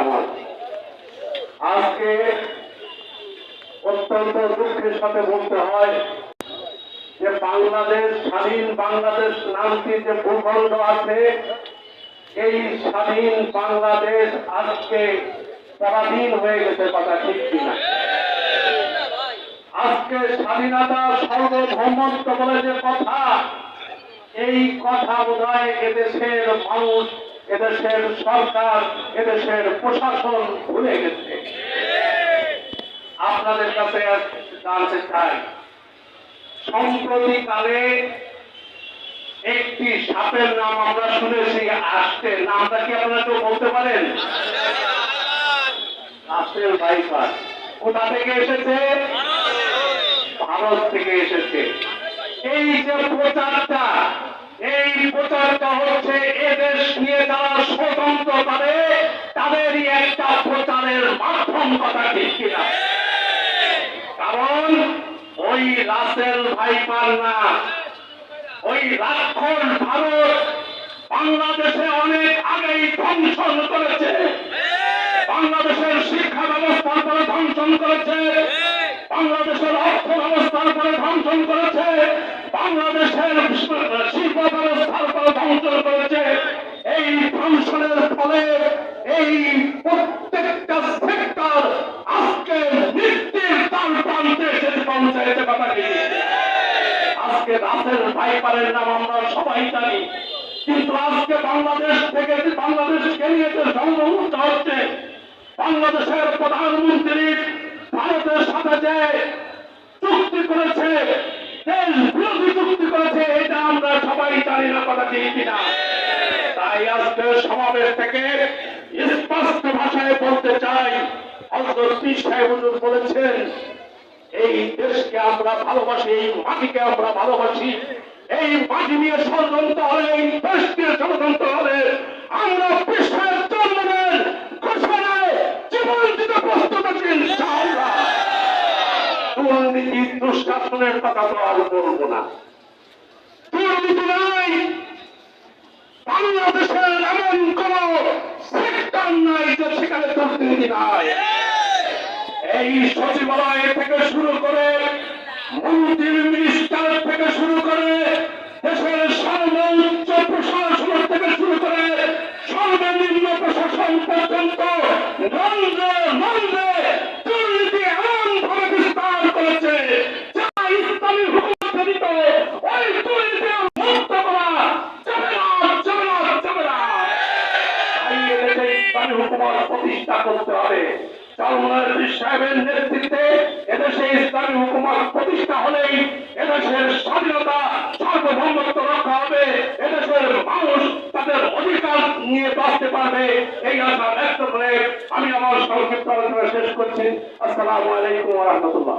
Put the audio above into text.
আমার আজকে। অত্যন্ত দুঃখের সাথে বলতে হয় যে বাংলাদেশ, স্বাধীন বাংলাদেশ নামটি যে ভূখণ্ড আছে, এই স্বাধীন বাংলাদেশ আজকে পরাধীন হয়ে গেছে কথা ঠিক কিনা? আজকে স্বাধীনতা সার্বভৌমত্ব বলে যে কথা, এই কথা বোধ হয় এদেশের মানুষ এদেশের সরকার, এদেশের প্রশাসন ভুলে গেছে। আপনাদের কাছে জানতে চাই। সম্প্রতিকালে একটি সাপের নাম আমরা শুনেছি, আসতে। নামটা কি আপনারা কেউ বলতে পারেন? রাসেল ভাইপার কোথা থেকে এসেছে? ভারত থেকে এসেছে। এই যে প্রচারটা, এই প্রচারটা নিয়ে যারা স্বতন্ত্র করে, তাদেরই একটা প্রচারের মাধ্যম কথা ঠিক কিনা? কারণ ওই রাসেল ভাইপার না। ওই রাক্ষস ভারত বাংলাদেশে অনেক আগেই ধ্বংসন করেছে। বাংলাদেশের শিক্ষা ব্যবস্থার পরে ধ্বংসন করেছে। বাংলাদেশের অর্থ ব্যবস্থার পরে ধ্বংসন করেছে। বাংলাদেশের শিল্প ব্যবস্থার পরে ধ্বংসন করেছে। রাসেল ভাইপারের নাম আমরা সবাই জানি। কিন্তু আজকে বাংলাদেশ থেকে বাংলাদেশকে নিয়ে যে সংঘর্ষ হচ্ছে, বাংলাদেশের প্রধানমন্ত্রী ভারতের সাথে যে চুক্তি করেছে, দেশ বিরোধী চুক্তি করেছে, এটা আমরা সবাই জানি না কথা তাই আজকে সমাবেশ থেকে স্পষ্ট ভাষায় বলতে চাই হজরত সাহেব বলেছেন এই দেশকে আমরা ভালোবাসি, এই মাটিকে আমরা ভালোবাসি। এই মাটি নিয়ে ষড়যন্ত্র হলে, এই দেশ নিয়ে ষড়যন্ত্র হলে আমরা বিশ্বের জন্মের ঘোষণায় জীবন দিতে প্রস্তুত আছি দুর্নীতি দুঃশাসনের কথা তো আর বলব না। দুর্নীতি নাই বাংলাদেশের এমন কোন সেক্টর নাই যে সেখানে দুর্নীতি নাই। এই সচিবালয় থেকে শুরু করে মন্ত্রীর মিনিস্টার থেকে শুরু করে দেশের সর্বোচ্চ প্রশাসন থেকে শুরু করে সর্বনিম্ন প্রশাসন পর্যন্ত নন্দে নন্দে, দুর্নীতি এমন ভাবে বিস্তার করেছে যা ইসলামী ব্যতীত ওই দুর্নীতি মুক্ত করা প্রতিষ্ঠা করতে হবে। সাহেবের নেতৃত্বে এদেশে ইসলামী হুকুমত প্রতিষ্ঠা হলেই এদেশের স্বাধীনতা সার্বভৌমত্ব রক্ষা হবে। এদেশের মানুষ তাদের অধিকার নিয়ে বাঁচতে পারবে। এই আশা ব্যক্ত করে আমি আমার সংক্ষিপ্ত আলোচনা শেষ করছি। আসসালামু আলাইকুম রহমতুল্লাহ।